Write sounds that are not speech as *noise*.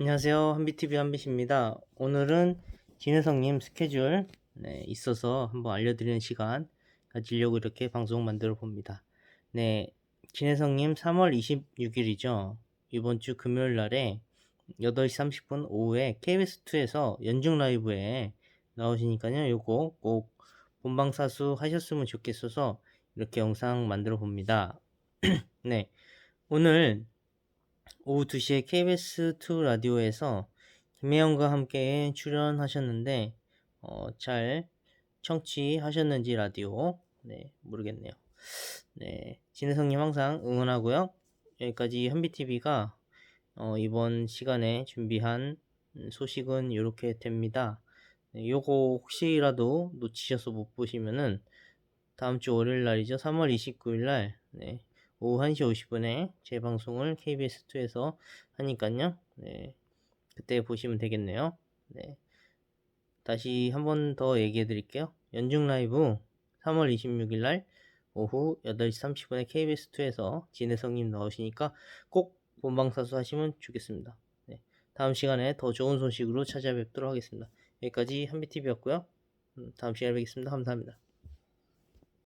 안녕하세요. 한비TV 한빛입니다. 오늘은 진혜성님 스케줄 네, 있어서 한번 알려드리는 시간 가지려고 이렇게 방송 만들어 봅니다. 네, 진혜성님 3월 26일이죠. 이번 주 금요일 날에 8시 30분 오후에 KBS2에서 연중 라이브에 나오시니까요. 요거 꼭 본방사수 하셨으면 좋겠어서 이렇게 영상 만들어 봅니다. *clears throat* 네, 오늘 오후 2시에 KBS2 라디오에서 김혜영과 함께 출연하셨는데 어, 잘 청취하셨는지 라디오 네 모르겠네요. 네 진혜성님 항상 응원하고요. 여기까지 현비TV가 어, 이번 시간에 준비한 소식은 이렇게 됩니다. 네, 요거 혹시라도 놓치셔서 못 보시면은 다음 주 월요일 날이죠. 3월 29일 날 네, 오후 1시 50분에 재방송을 KBS2에서 하니까요. 네. 그때 보시면 되겠네요. 네. 다시 한 번 더 얘기해 드릴게요. 연중 라이브 3월 26일 날 오후 8시 30분에 KBS2에서 진혜성님 나오시니까 꼭 본방사수 하시면 좋겠습니다. 네. 다음 시간에 더 좋은 소식으로 찾아뵙도록 하겠습니다. 여기까지 한비TV였고요. 음, 다음 시간에 뵙겠습니다. 감사합니다.